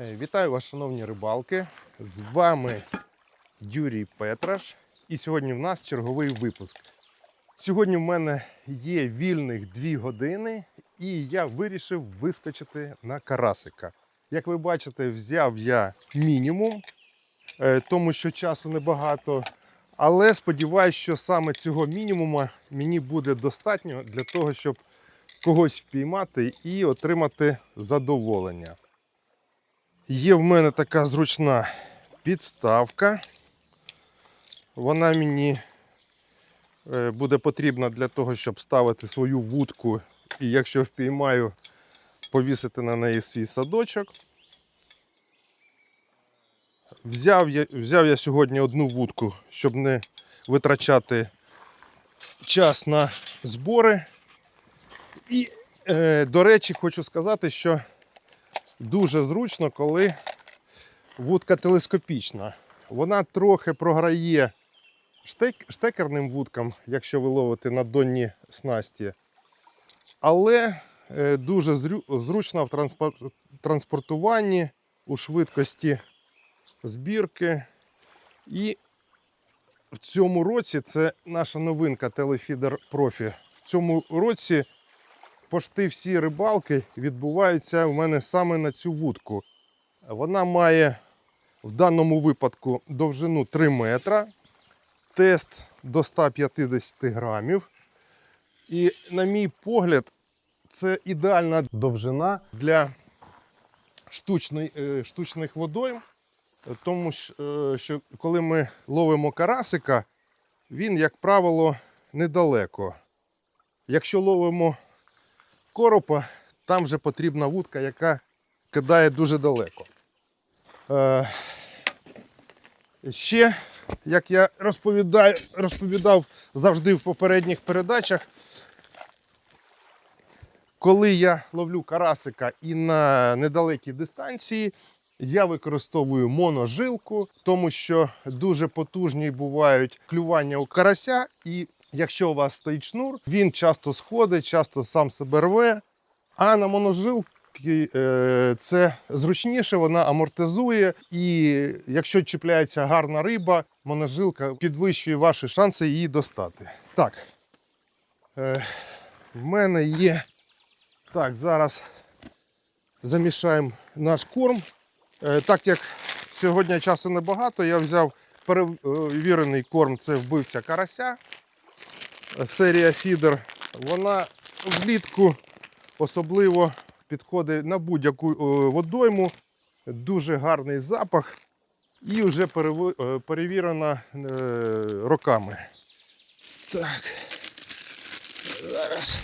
Е, Вітаю вас, шановні рибалки! З вами Юрій Петраш. І сьогодні в нас черговий випуск. Сьогодні в мене є вільних 2 години, і я вирішив вискочити на карасика. Як ви бачите, взяв я мінімум, е, тому що часу небагато. Але сподіваюся, що саме цього мінімуму мені буде достатньо для того, щоб когось впіймати і отримати задоволення. Є в мене така зручна підставка. Вона мені е, буде потрібна для того, щоб ставити свою вудку і якщо впіймаю, повісити на неї свій садочок. Взяв я, взяв я сьогодні одну вудку, щоб не витрачати час на збори. І, е, до речі, хочу сказати, що дуже зручно, коли вудка телескопічна. Вона трохи програє штек, штекерним вудкам, якщо ви ловите на донні снасті. Але е, дуже зручна в транспор- транспортуванні, у швидкості збірки. І в цьому році це наша новинка Телефідер Профі. В цьому році почти всі рибалки відбуваються у мене саме на цю вудку. Вона має в даному випадку довжину 3 метра, тест до 150 грамів. І, на мій погляд, це ідеальна довжина для е, штучних водойм, тому е, що коли ми ловимо карасика, він, як правило, недалеко. Якщо ловимо коропа, там вже потрібна вудка, яка кидає дуже далеко. Е, ще, як я розповідаю, розповідав завжди в попередніх передачах, коли я ловлю карасика і на недалекій дистанції, я використовую моножилку, тому що дуже потужні бувають клювання у карася, і якщо у вас стоїть шнур, він часто сходить, часто сам себе рве. А на моножилки е, це зручніше, вона амортизує. І якщо чіпляється гарна риба, моножилка підвищує ваші шанси її достати. Так. Е, в мене є. Так, зараз замішаємо наш корм. Е, так як сьогодні часу небагато, я взяв перевірений корм, це вбивця карася. Серія фідер. Вона влітку особливо підходить на будь-яку е, водойму. Дуже гарний запах і вже е, перевірена е, роками. Так. Зараз.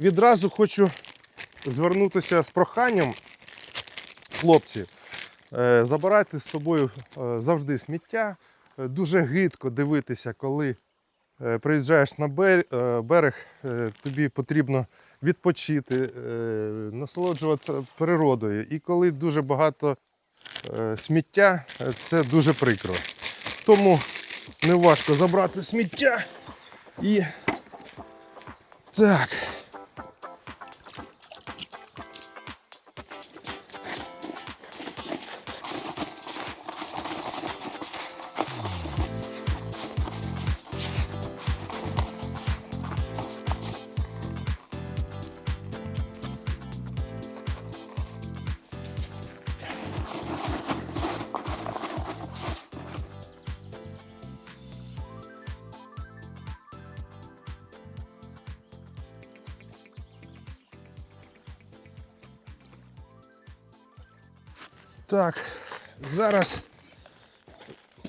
Відразу хочу звернутися з проханням, хлопці, забирайте з собою завжди сміття. Е, Дуже гидко дивитися, коли е, приїжджаєш на е, берег, тобі потрібно відпочити, насолоджуватися природою. І коли дуже багато сміття, це дуже прикро. Тому не важко забрати сміття і. Так,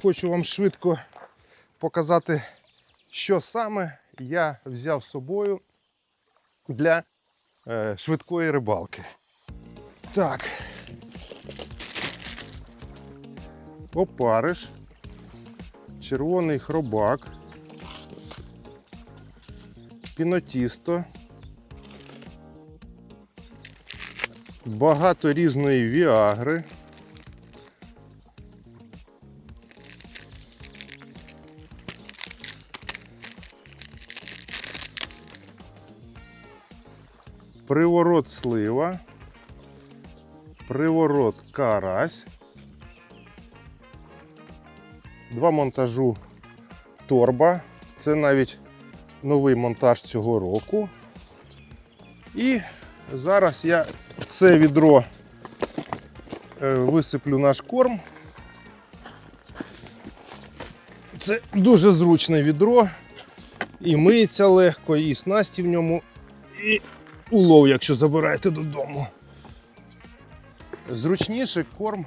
хочу вам швидко показати, що саме я взяв з собою для е, швидкої рибалки. Так. Опариш, червоний хробак, пінотісто, багато різної віагри. Приворот слива, приворот карась. Два монтажу торба. Це навіть новий монтаж цього року. І зараз я в це відро е, висиплю наш корм. Це дуже зручне відро. І миється легко, і снасті в ньому, і улов, якщо забираєте додому. Зручніший корм,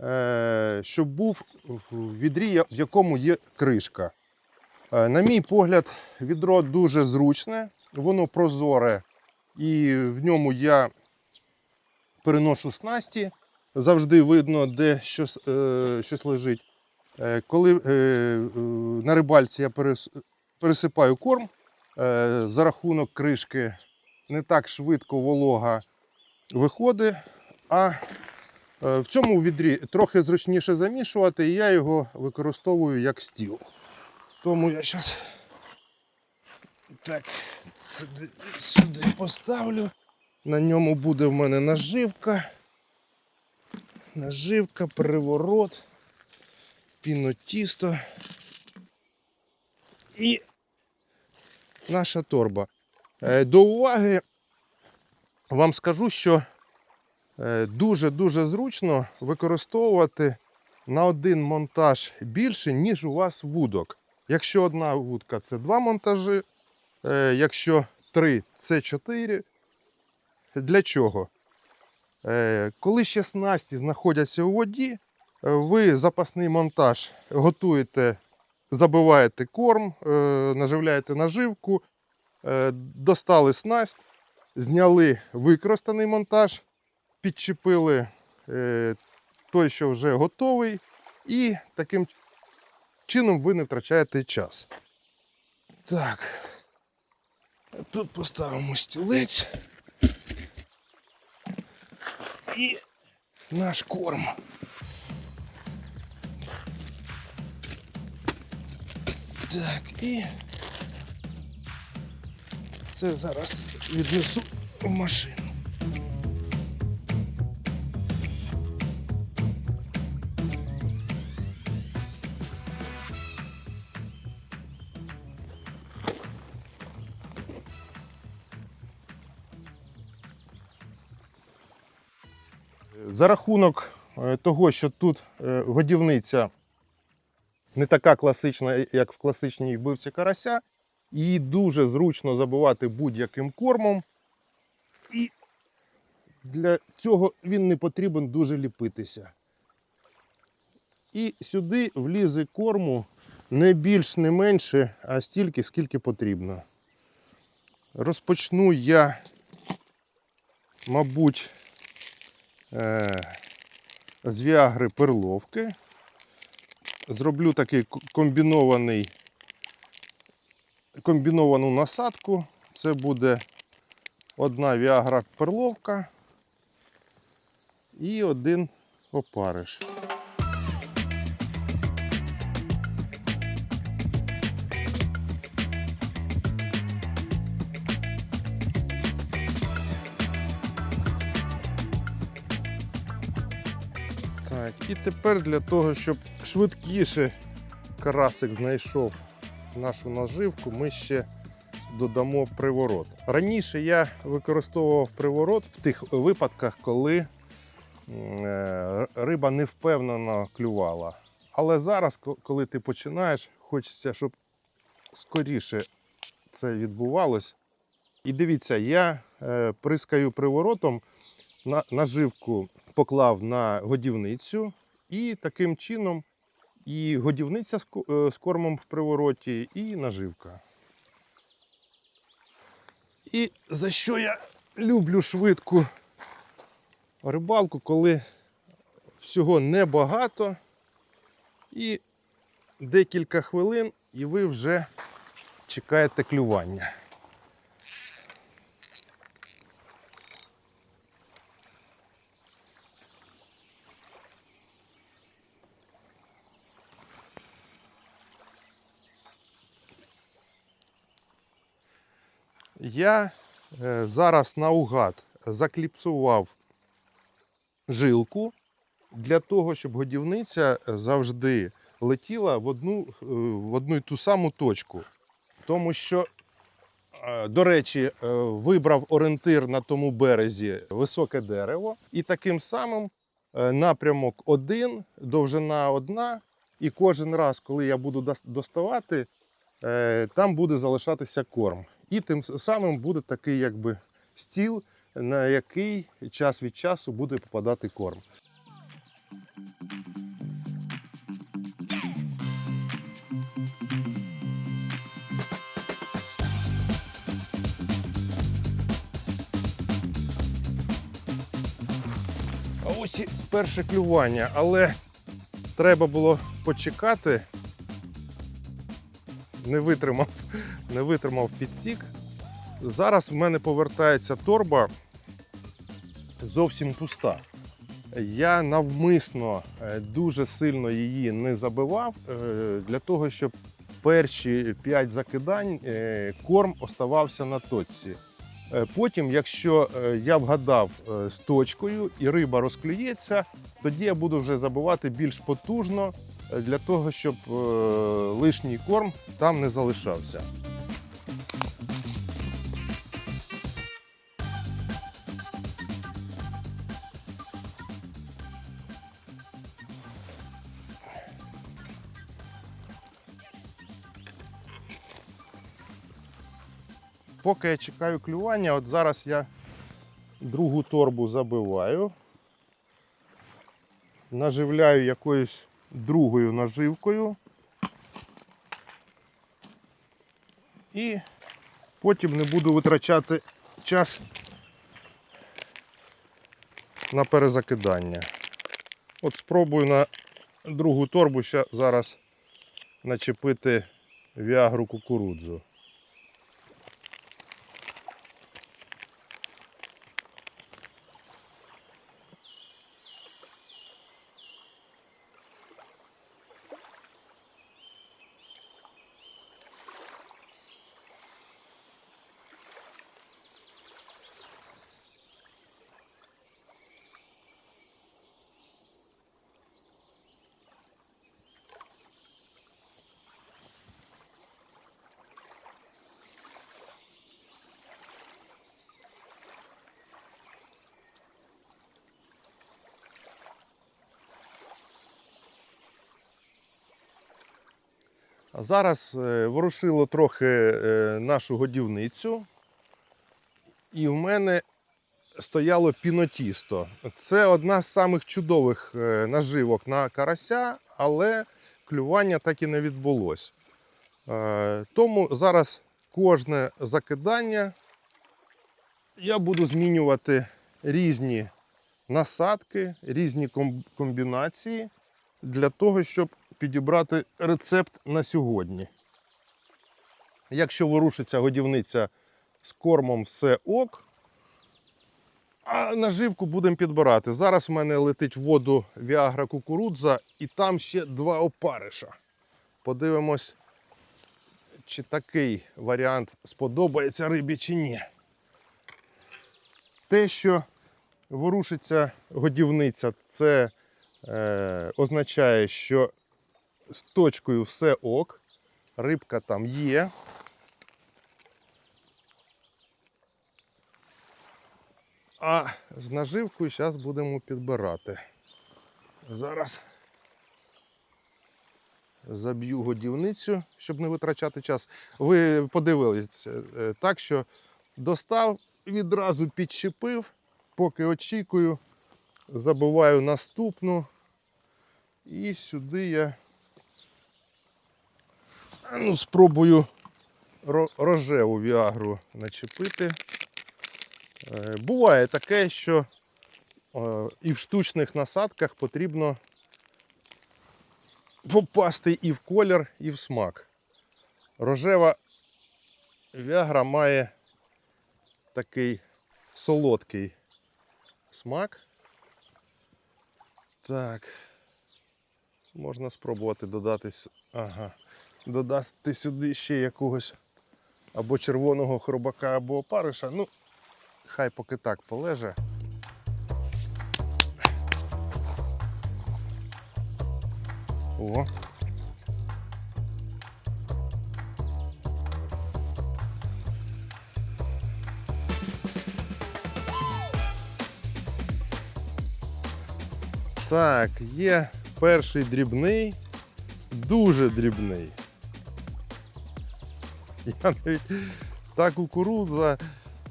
е, щоб був в відрі, в якому є кришка. Е, На мій погляд, відро дуже зручне, воно прозоре, і в ньому я переношу снасті. Завжди видно, де щось, е, щось лежить. Коли на рибальці я пересипаю корм, за рахунок кришки не так швидко волога виходить, а е, в цьому відрі трохи зручніше замішувати, і я його використовую як стіл. Тому я зараз так сюди, поставлю. На ньому буде в мене наживка. Наживка, приворот, пінотісто і наша торба. Е, До уваги вам скажу, що дуже-дуже зручно використовувати на один монтаж більше, ніж у вас вудок. Якщо одна вудка це два монтажі, е, якщо три це чотири. Для чого? Е, Коли ще снасті знаходяться у воді, ви запасний монтаж готуєте, забиваєте корм, наживляєте наживку, достали снасть, зняли використаний монтаж, підчепили е, той, що вже готовий, і таким чином ви не втрачаєте час. Так. Тут поставимо стілець. І наш корм. Так, і це зараз віднесу в машину. За рахунок е, того, що тут е, годівниця не така класична, як в класичній вбивці карася, її дуже зручно забивати будь-яким кормом. І для цього він не потрібен дуже ліпитися. І сюди влізе корму не більш, не менше, а стільки, скільки потрібно. Розпочну я, мабуть, е, з віагри перловки. Зроблю такий комбінований, комбіновану насадку. Це буде одна віагра перловка і один опариш. Так, і тепер для того, щоб швидкіше карасик знайшов нашу наживку, ми ще додамо приворот. Раніше я використовував приворот в тих випадках, коли е, риба не впевнено клювала. Але зараз, коли ти починаєш, хочеться, щоб скоріше це відбувалось. І дивіться, я е, прискаю приворотом наживку поклав на годівницю, і таким чином і годівниця е, з кормом в привороті, і наживка. І за що я люблю швидку рибалку, коли всього небагато, і декілька хвилин, і ви вже чекаєте клювання. Я е, зараз наугад закліпсував жилку для того, щоб годівниця завжди летіла в одну, е, в одну й ту саму точку. Тому що, е, до речі, е, вибрав орієнтир на тому березі високе дерево, і таким самим е, напрямок один, довжина одна. І кожен раз, коли я буду доставати, е, там буде залишатися корм. І тим самим буде такий якби стіл, на який час від часу буде попадати корм. Ось і перше клювання, але треба було почекати. Не витримав, не витримав підсік. Зараз в мене повертається торба зовсім пуста. Я навмисно е, дуже сильно її не забивав е, для того, щоб перші 5 закидань е, корм оставався на точці. Потім, якщо я вгадав з точкою і риба розклюється, тоді я буду вже забивати більш потужно для того, щоб лишній корм там не залишався. Поки я чекаю клювання, от зараз я другу торбу забиваю, наживляю якоюсь другою наживкою. І потім не буду витрачати час на перезакидання. От спробую на другу торбу ще зараз начепити віагру кукурудзу. Зараз е, ворушило трохи е, нашу годівницю, і в мене стояло пінотісто. Це одна з самих чудових е, наживок на карася, але клювання так і не відбулось. Е, Тому зараз кожне закидання я буду змінювати різні насадки, різні комбінації для того, щоб підібрати рецепт на сьогодні. Якщо ворушиться годівниця з кормом, все ок. А наживку будемо підбирати. Зараз в мене летить в воду Віагра кукурудза і там ще два опариша. Подивимось, чи такий варіант сподобається рибі чи ні. Те, що ворушиться годівниця, це е, означає, що з точкою все ок, рибка там є. А з наживкою зараз будемо підбирати. Зараз заб'ю годівницю, щоб не витрачати час. Ви подивились е, так, що достав, відразу підчепив, поки очікую, забиваю наступну. І сюди я ну, спробую рожеву віагру начепити. Е, Буває таке, що е, і в штучних насадках потрібно попасти і в колір, і в смак. Рожева віагра має такий солодкий смак. Так. Можна спробувати додати, ага, додати сюди ще якогось або червоного хробака, або опариша. Ну, хай поки так полеже. О. Так, є перший дрібний, дуже дрібний. Я навіть та кукурудза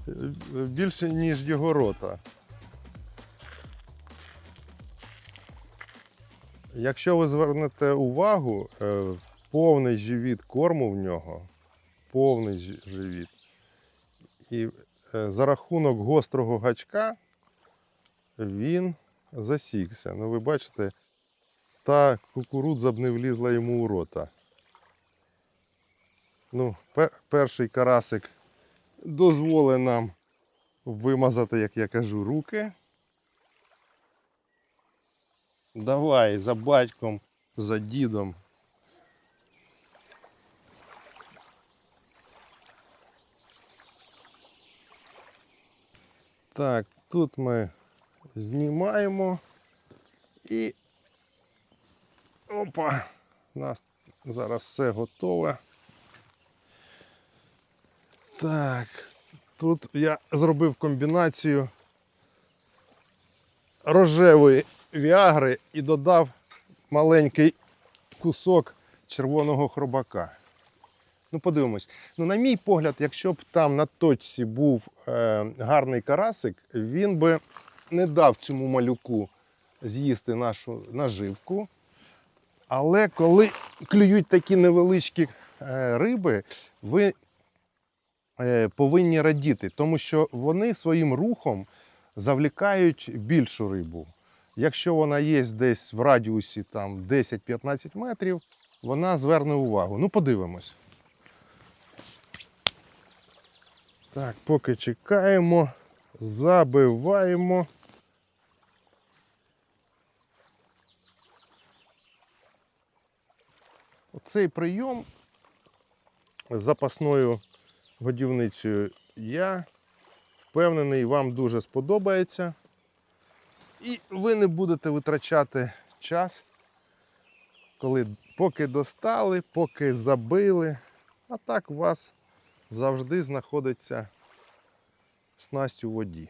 е, більше, ніж його рота. Якщо ви звернете увагу, е, повний живіт корму в нього, повний живіт. І е, за рахунок гострого гачка він засікся. Ну, ви бачите, та кукурудза б не влізла йому у рота. Ну, перший карасик дозволить нам вимазати, як я кажу, руки. Давай за батьком, за дідом. Так, тут ми знімаємо і опа! У нас зараз все готове. Так, тут я зробив комбінацію рожевої віагри і додав маленький кусок червоного хробака. Ну, подивимось. Ну, на мій погляд, якщо б там на точці був е, гарний карасик, він би не дав цьому малюку з'їсти нашу наживку. Але коли клюють такі невеличкі е, риби, ви повинні радіти, тому що вони своїм рухом завлікають більшу рибу. Якщо вона є десь в радіусі там 10-15 метрів, вона зверне увагу. Ну, подивимось. Так, поки чекаємо, забиваємо. Оцей прийом з запасною годівницею я впевнений, вам дуже сподобається. І ви не будете витрачати час, коли поки достали, поки забили. А так у вас завжди знаходиться снасть у воді.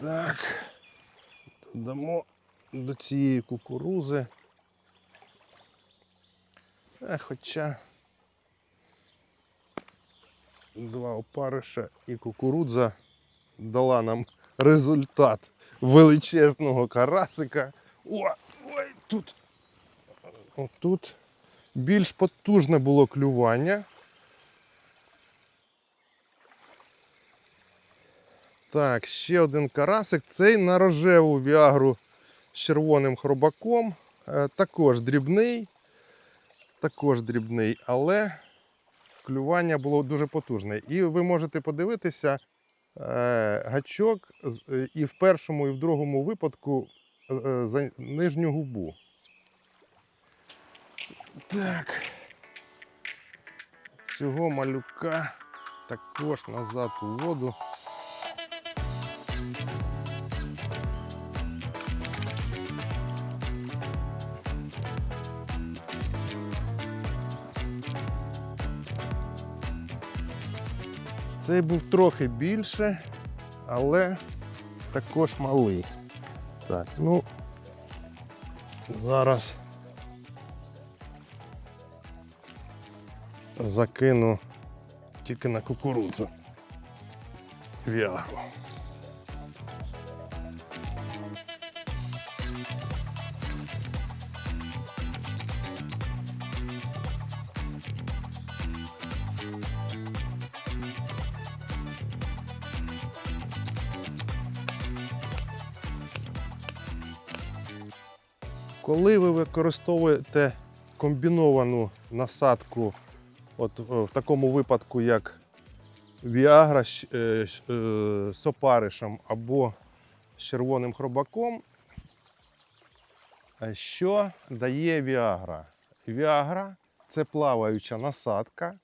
Так, додамо до цієї кукурузи. А, хоча два опариша і кукурудза дала нам результат величезного карасика. О, ой, тут. Тут більш потужне було клювання. Так, ще один карасик. Цей на рожеву віагру з червоним хробаком. Е, Також дрібний. Також дрібний, але клювання було дуже потужне. І ви можете подивитися, е, гачок е, і в першому, і в другому випадку е, за нижню губу. Так. Цього малюка також назад у воду. Цей був трохи більше, але також малий. Так, ну зараз закину тільки на кукурудзу. Віагру. Коли ви використовуєте комбіновану насадку, от в в такому випадку, як Віагра з е, е, опаришем або з червоним хробаком, е, що дає Віагра? Віагра це плаваюча насадка,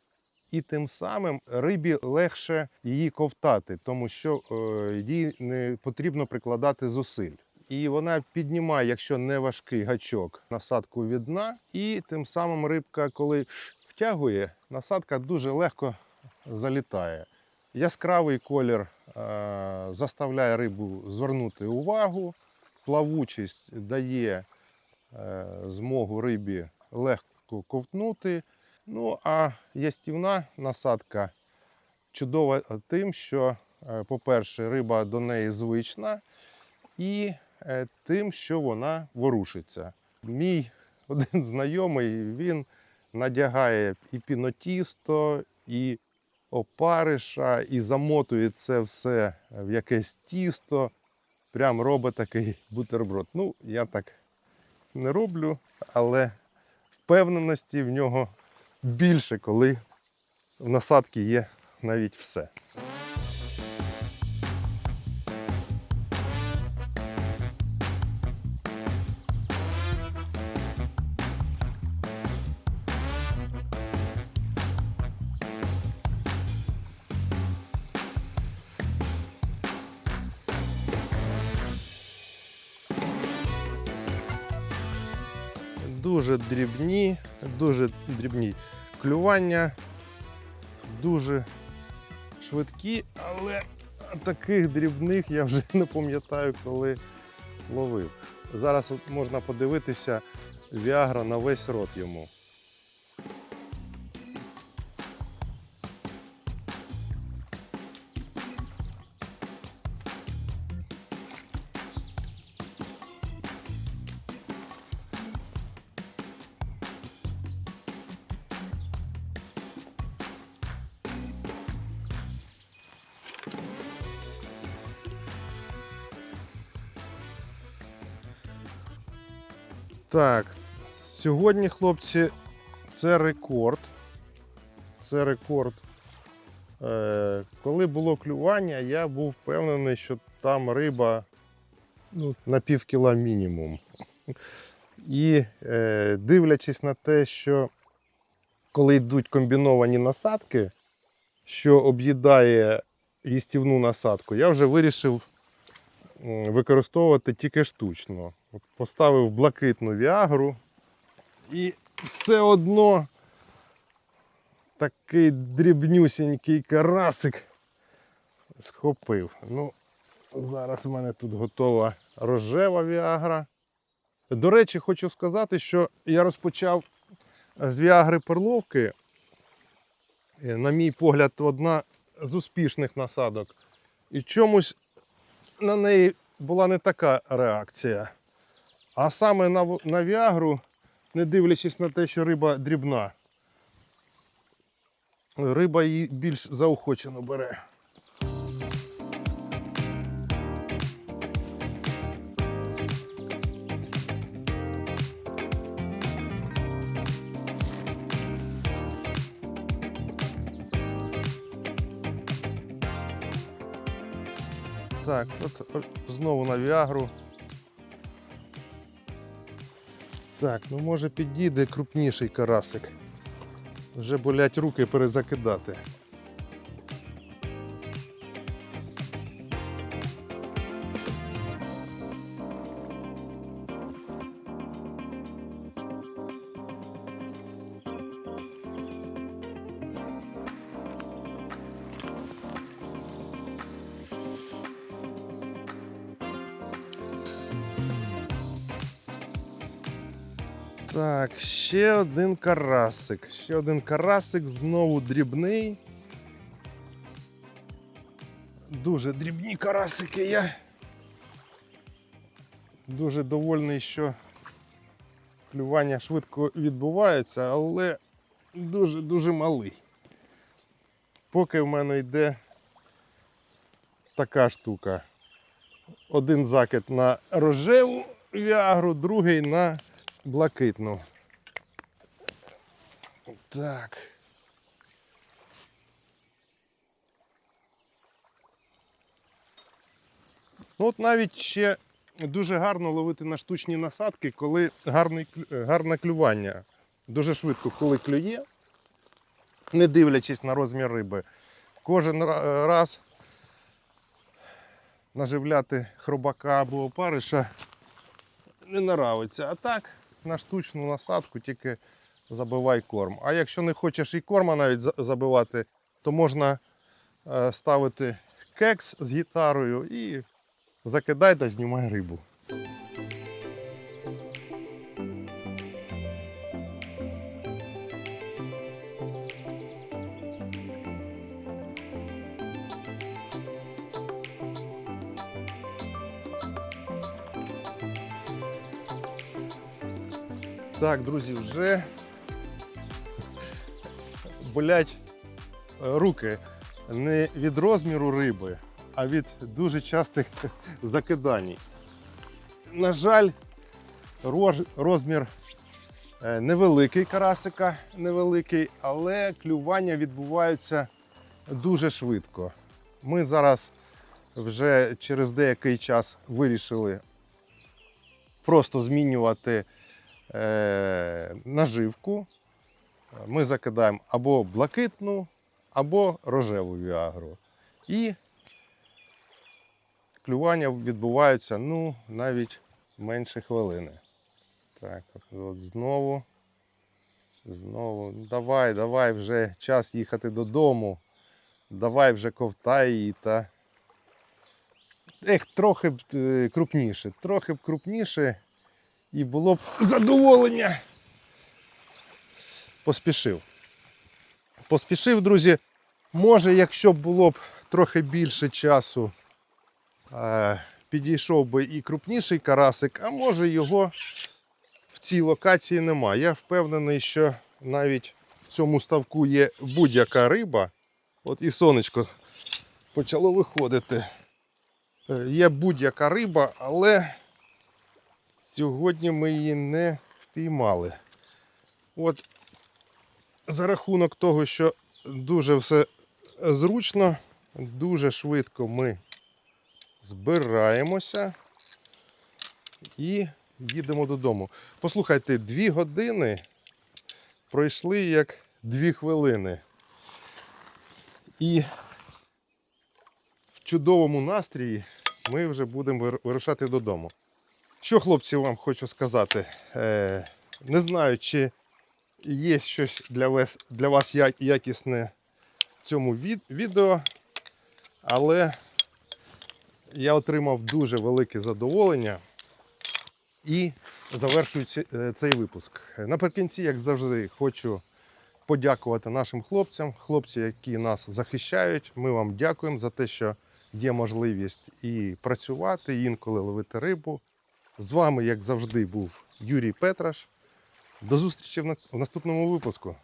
і тим самим рибі легше її ковтати, тому що е, їй не потрібно прикладати зусиль. І вона піднімає, якщо не важкий гачок, насадку від дна. І тим самим рибка, коли втягує, насадка дуже легко залітає. Яскравий колір е, заставляє рибу звернути увагу, плавучість дає е, змогу рибі легко ковтнути. Ну а ястівна насадка чудова тим, що, е, по-перше, риба до неї звична, і тим, що вона ворушиться. Мій один знайомий він надягає і пінотісто, і опариша, і замотує це все в якесь тісто. Прям робить такий бутерброд. Ну, я так не роблю, але впевненості в нього більше, коли в насадці є навіть все. Дуже дрібні, дуже дрібні клювання, дуже швидкі, але таких дрібних я вже не пам'ятаю, коли ловив. Зараз можна подивитися Віагра на весь рот йому. Сьогодні, хлопці, це рекорд. Це рекорд. Е, коли було клювання, я був впевнений, що там риба ну, на пів кіла мінімум. І е, дивлячись на те, що коли йдуть комбіновані насадки, що об'їдає їстівну насадку, я вже вирішив використовувати тільки штучно. Поставив блакитну віагру і все одно такий дрібнюсінький карасик схопив. Ну, зараз в мене тут готова рожева віагра. До речі, хочу сказати, що я розпочав з віагри перловки. Е, На мій погляд, одна з успішних насадок. І чомусь на неї була не така реакція. А саме на, на віагру, не дивлячись на те, що риба дрібна, риба її більш заохочено бере. Так, от, знову на віагру. Так, ну може підійде крупніший карасик. Вже болять руки перезакидати. Так, ще один карасик. Ще один карасик, знову дрібний. Дуже дрібні карасики я. Дуже довольний, що клювання швидко відбувається, але дуже-дуже малий. Поки в мене йде така штука. Один закид на рожеву віагру, другий на блакитну. Так. Ну, от навіть ще дуже гарно ловити на штучні насадки, коли гарний, е, гарне клювання. Дуже швидко, коли клює, не дивлячись на розмір риби. Кожен раз наживляти хробака або опариша не нравиться. А так, на штучну насадку тільки забивай корм. А якщо не хочеш і корма навіть забивати, то можна е, ставити кекс з гітарою і закидай та знімай рибу. Так, друзі, вже болять руки не від розміру риби, а від дуже частих закидань. На жаль, розмір е, невеликий карасика, невеликий, але клювання відбуваються дуже швидко. Ми зараз вже через деякий час вирішили просто змінювати наживку. Ми закидаємо або блакитну, або рожеву віагру. І клювання відбуваються ну, навіть менше хвилини. Так, от, знову. Знову. Давай, давай вже час їхати додому. Давай вже ковтай її та. Ех, трохи б е, крупніше, трохи б крупніше і було б задоволення. Поспішив. Поспішив, друзі. Може, якщо б було б трохи більше часу, е, підійшов би і крупніший карасик, а може його в цій локації немає. Я впевнений, що навіть в цьому ставку є будь-яка риба. От і сонечко почало виходити. Е, Є будь-яка риба, але сьогодні ми її не впіймали. От за рахунок того, що дуже все зручно, дуже швидко ми збираємося і їдемо додому. Послухайте, дві години пройшли як дві хвилини. І в чудовому настрії ми вже будемо вирушати додому. Що, хлопці, вам хочу сказати? Е, не знаю, чи є щось для вас, для вас якісне в цьому відео, але я отримав дуже велике задоволення і завершую е, цей випуск. Наприкінці, як завжди, хочу подякувати нашим хлопцям, хлопці, які нас захищають. Ми вам дякуємо за те, що є можливість і працювати, і інколи ловити рибу. З вами, як завжди, був Юрій Петраш. До зустрічі в нас- в наступному випуску.